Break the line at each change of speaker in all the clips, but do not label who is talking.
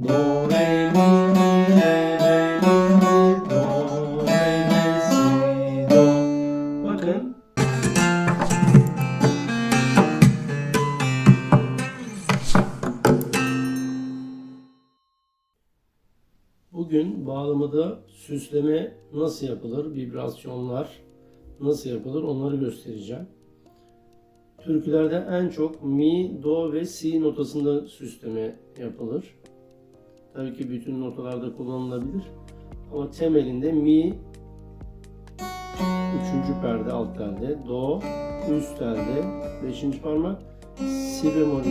Bugün bağlamada süsleme nasıl yapılır, vibrasyonlar nasıl yapılır onları göstereceğim. Türkülerde en çok mi, do ve si notasında süsleme yapılır. Tabii ki bütün notalarda kullanılabilir. Ama temelinde mi üçüncü perde alt telde, do üst telde, beşinci parmak, si bemol 2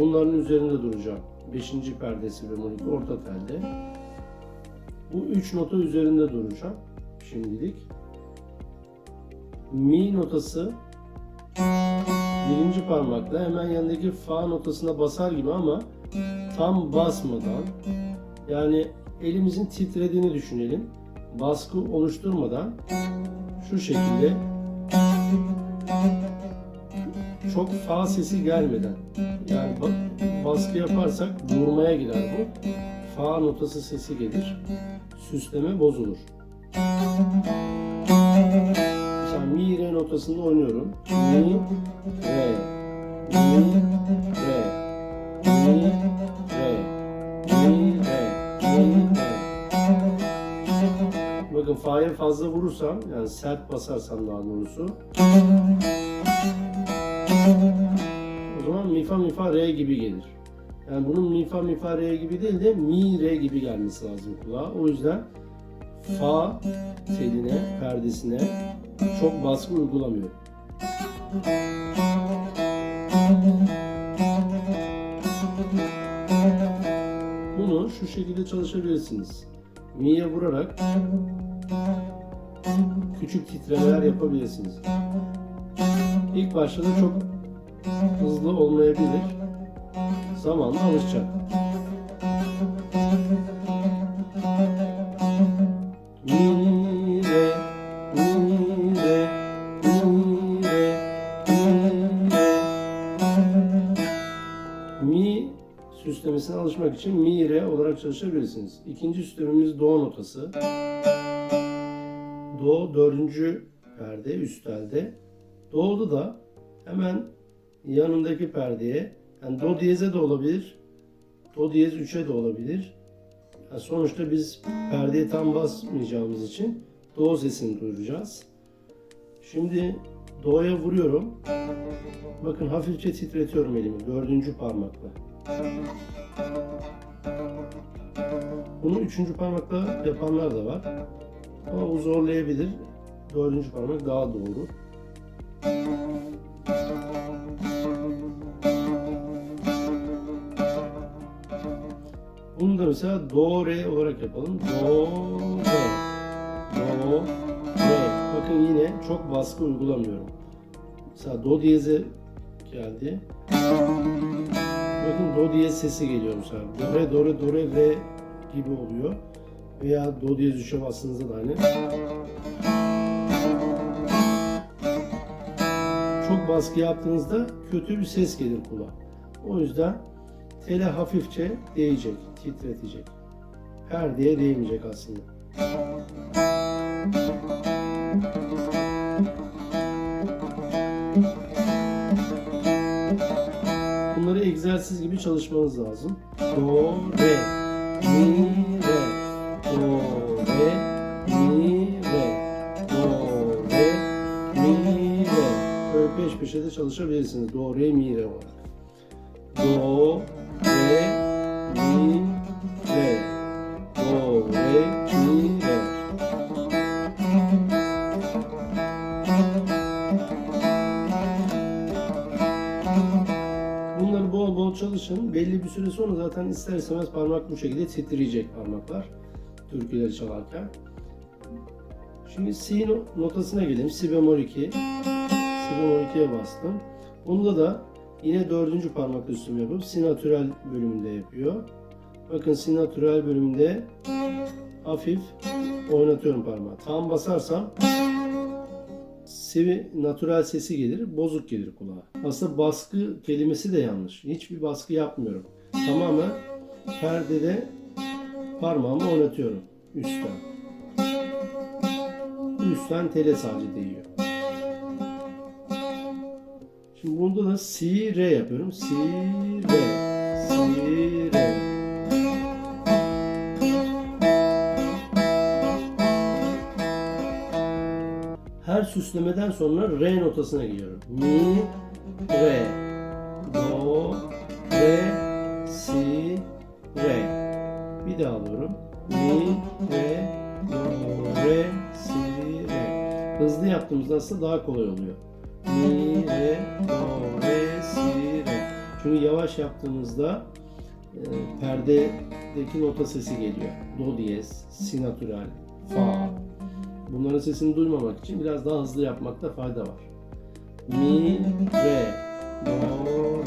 bunların üzerinde duracağım. Beşinci perde si bemol 2 orta telde. Bu üç nota üzerinde duracağım şimdilik. Mi notası birinci parmakla hemen yanındaki fa notasına basar gibi ama tam basmadan yani elimizin titrediğini düşünelim. Baskı oluşturmadan şu şekilde çok fa sesi gelmeden yani ba- baskı yaparsak vurmaya gider bu. Fa notası sesi gelir. Süsleme bozulur. Mi re notasında oynuyorum. Mi re mi re mi re mi re mi re Bakın fa'ya fazla vurursam yani sert basarsam daha doğrusu o zaman mi fa mi fa re gibi gelir. Yani bunun mi fa mi fa re gibi değil de mi re gibi gelmesi lazım kulağa. O yüzden fa teline, perdesine çok baskı uygulamıyor. Bunu şu şekilde çalışabilirsiniz. Mi'ye vurarak küçük titremeler yapabilirsiniz. İlk başta da çok hızlı olmayabilir. Zamanla alışacak. Süslemesine alışmak için mi, re olarak çalışabilirsiniz. İkinci süslememiz do notası. Do dördüncü perde, üst telde. Do'da da hemen yanındaki perdeye, yani do diyeze de olabilir, do diyez 3'e de olabilir. Yani sonuçta biz perdeye tam basmayacağımız için do sesini duyuracağız. Şimdi do'ya vuruyorum. Bakın hafifçe titretiyorum elimi dördüncü parmakla. Bunu üçüncü parmakla yapanlar da var. Ama bu zorlayabilir. Dördüncü parmak daha doğru. Bunu da mesela do re olarak yapalım. Do re. Do re. Bakın yine çok baskı uygulamıyorum. Mesela do diyeze geldi. Bakın do diyez sesi geliyor mesela. Do re do re do re re gibi oluyor. Veya do diyez 3'e bastığınızda da aynı. Çok baskı yaptığınızda kötü bir ses gelir kulağa. O yüzden tele hafifçe değecek, titretecek. Perdeye değmeyecek aslında. Egzersiz gibi çalışmanız lazım. Do, re, mi, re, do, re, mi, re, do, re, mi, re. Böyle peş peşe de çalışabilirsiniz. Do, re, mi, re olarak. Do, sonra zaten ister istemez parmak bu şekilde titreyecek parmaklar. Türküleri çalarken. Şimdi Si no- notasına gelelim. Si bemol 2. Si bemol 2'ye bastım. Bunda da yine dördüncü parmak üstüm yapıp si natürel bölümünde yapıyor. Bakın si natürel bölümünde hafif oynatıyorum parmağı. Tam basarsam si natürel sesi gelir, bozuk gelir kulağa. Aslında baskı kelimesi de yanlış. Hiçbir baskı yapmıyorum. Tamamen perdede parmağımı oynatıyorum üstten. Üstten tele sadece değiyor. Şimdi bunda da si re yapıyorum. Si re. Si re. Her süslemeden sonra re notasına gidiyorum. Mi, re, Aslında daha kolay oluyor. Mi, re, do, re, si, re. Çünkü yavaş yaptığımızda e, perdedeki nota sesi geliyor. Do diyez, si natural, fa. Bunların sesini duymamak için biraz daha hızlı yapmakta fayda var. Mi, re, do,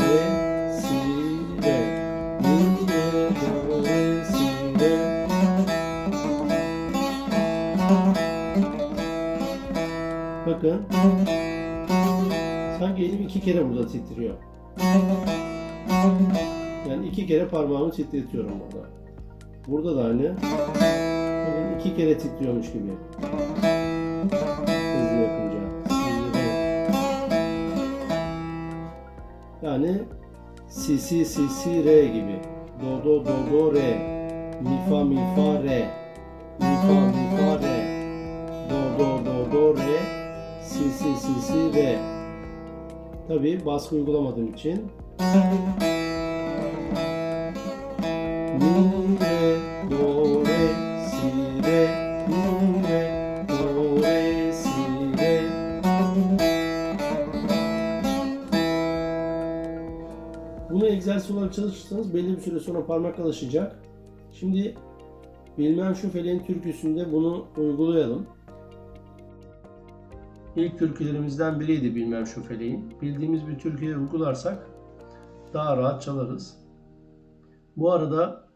Bakın. Sanki elim iki kere burada titriyor. Yani iki kere parmağımı titretiyorum burada. Burada da aynı. Bakın iki kere titriyormuş gibi. Hızlı yapınca. Yani si si si si re gibi. Do do do do re. Mi fa mi fa re. Mi fa mi fa Si si si si re. Tabi baskı uygulamadığım için Mi re do re si re mi re do re si re Bunu egzersiz olarak çalışırsanız belli bir süre sonra parmak alışacak. Şimdi Bilmem şu feleğin türküsünde bunu uygulayalım. İlk türkülerimizden biriydi Bilmem şu feleğin. Bildiğimiz bir türküyü uygularsak daha rahat çalarız. Bu arada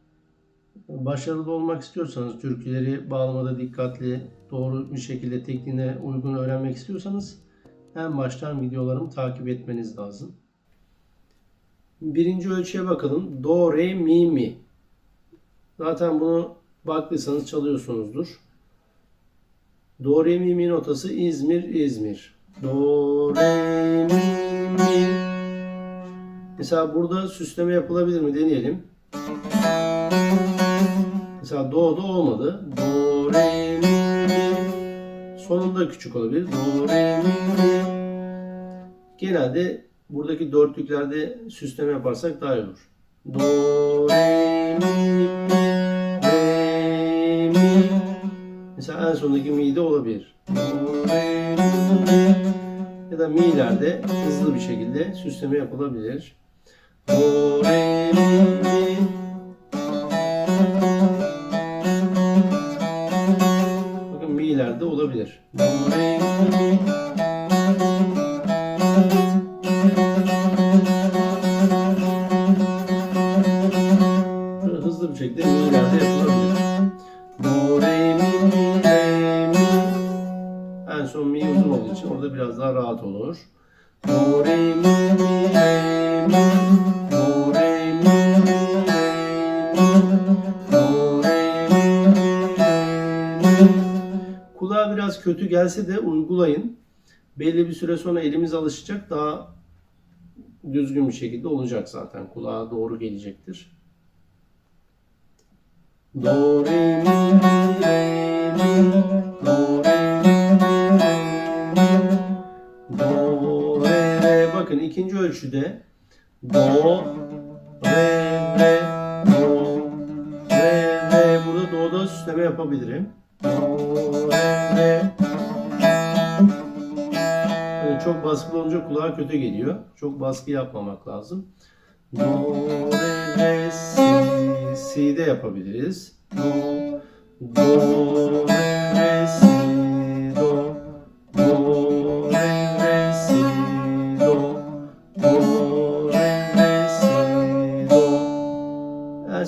başarılı olmak istiyorsanız, türküleri bağlamada dikkatli, doğru bir şekilde tekniğine uygun öğrenmek istiyorsanız en baştan videolarımı takip etmeniz lazım. Birinci ölçüye bakalım. Do, re, mi, mi. Zaten bunu baktıysanız çalıyorsunuzdur. Do, re, mi, mi notası İzmir, İzmir. Do, re, mi, mi. Mesela burada süsleme yapılabilir mi deneyelim. Mesela do da olmadı. Do, re, mi, mi. Sonunda küçük olabilir. Do, re, mi, mi. Genelde buradaki dörtlüklerde süsleme yaparsak daha iyi olur. Do, re, mi, mi, Mesela en sondaki mi de olabilir. Ya da mi'lerde hızlı bir şekilde süsleme yapılabilir. Do, re, mi. Bakın mi'lerde olabilir. En son mi uzun olduğu için orada biraz daha rahat olur. Do, re, mi, mi, re, mi. Do, re, mi, mi, re, mi. Do, re, mi, mi, re, mi. Kulağa biraz kötü gelse de uygulayın. Belli bir süre sonra elimiz alışacak. Daha düzgün bir şekilde olacak zaten. Kulağa doğru gelecektir. Do, re, mi, mi, ölçüde Do, re, re, do, re, re. Burada do'da süsleme yapabilirim. Do, re, re. Yani çok baskılı olunca kulağa kötü geliyor. Çok baskı yapmamak lazım. Do, re, re, si, si de yapabiliriz. Do, do, re, re, si,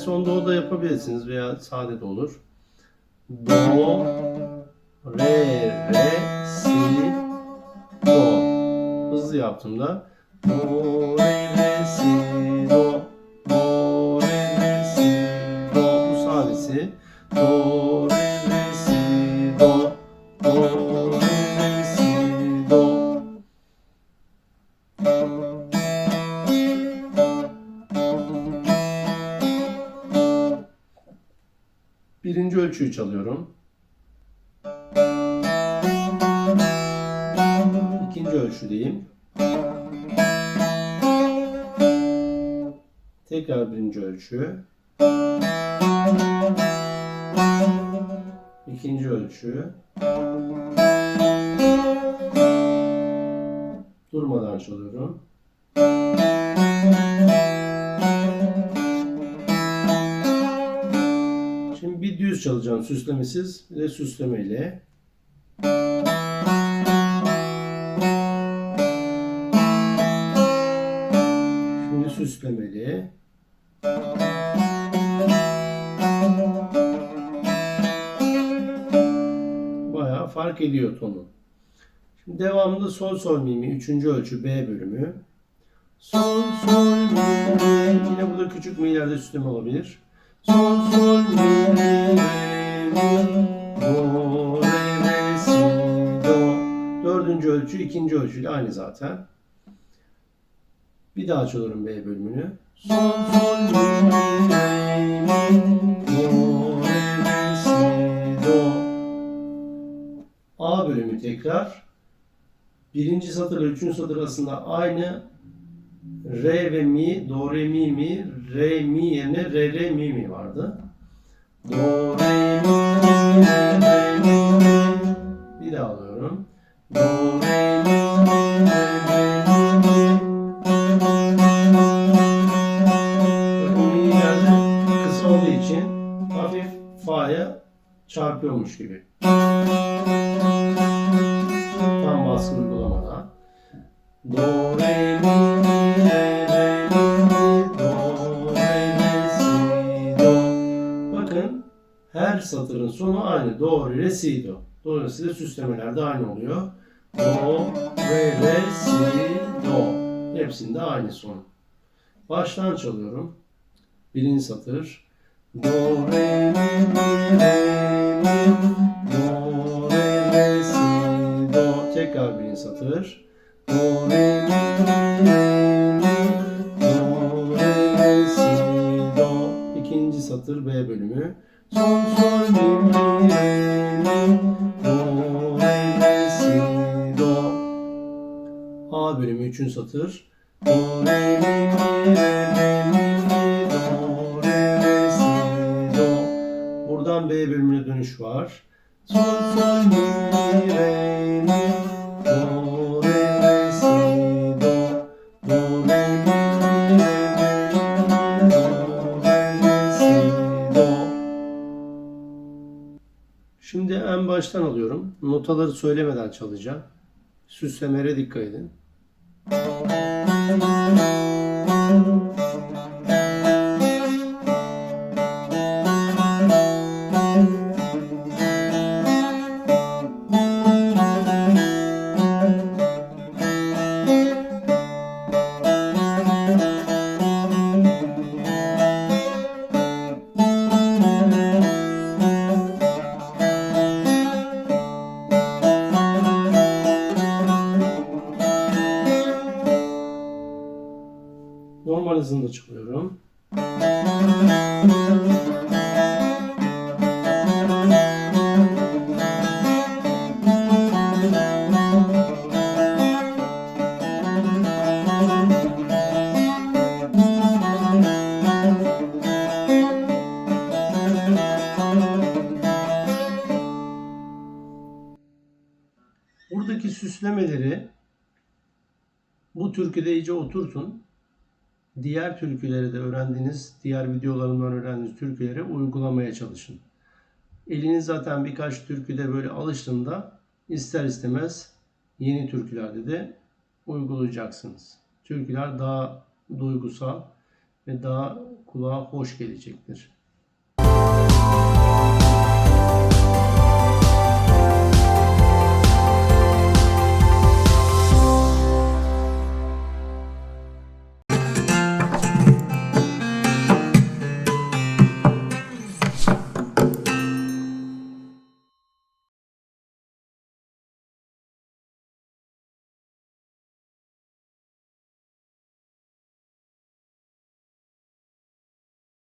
son do da yapabilirsiniz veya sade de olur. Do, re, re, si, do. Hızlı yaptığımda do, re, re, si, do, do, re, re, si, do. Bu sadesi. Do, re, çalıyorum. İkinci ölçüdeyim. Tekrar birinci ölçü. İkinci ölçü. Durmadan çalıyorum. Düz çalacağım süslemesiz de süslemeyle. Şimdi süslemeli. Bayağı fark ediyor tonu. Şimdi devamında sol sol mi mi 3. ölçü B bölümü. Sol sol mi yine burada küçük mi'lerde süsleme olabilir. Dördüncü ölçü ikinci ölçüyle aynı zaten. Bir daha çalıyorum B bölümünü. Sol sol mi re do re re do. A bölümü tekrar. Birinci satır ile üçüncü satır arasında aynı re ve mi, do re mi mi, re mi yerine re re mi mi vardı. Do re mi re re mi mi. Bir daha alıyorum. Do re mi re re mi mi. Mi yerde kısa olduğu için hafif fa'ya çarpıyormuş gibi. Tam baskı uygulamada. Do, re, satırın sonu aynı. Do, re, si, do. Dolayısıyla süslemeler de aynı oluyor. Do, re, re, si, do. Hepsinde aynı son. Baştan çalıyorum. Birinci satır. Do, re, mi, mi, re, mi, do, re, re, si, do. Tekrar birinci satır. Do, re, mi, mi, re, mi, do, re, re, si, do. İkinci satır B bölümü. Sol, sol, mi, mi, re, do, re, re, si, do. A bölümü üçüncü satır. Do, mi, mi, re, mi, mi, do, re, re, si, do. Buradan B bölümüne dönüş var. Sol, baştan alıyorum. Notaları söylemeden çalacağım. Süslemelere dikkat edin. Normal hızında çalıyorum. Buradaki süslemeleri bu türküde iyice oturtun. Diğer türküleri de öğrendiğiniz, diğer videolarımdan öğrendiğiniz türküleri uygulamaya çalışın. Eliniz zaten birkaç türküde böyle alıştığında ister istemez yeni türkülerde de uygulayacaksınız. Türküler daha duygusal ve daha kulağa hoş gelecektir.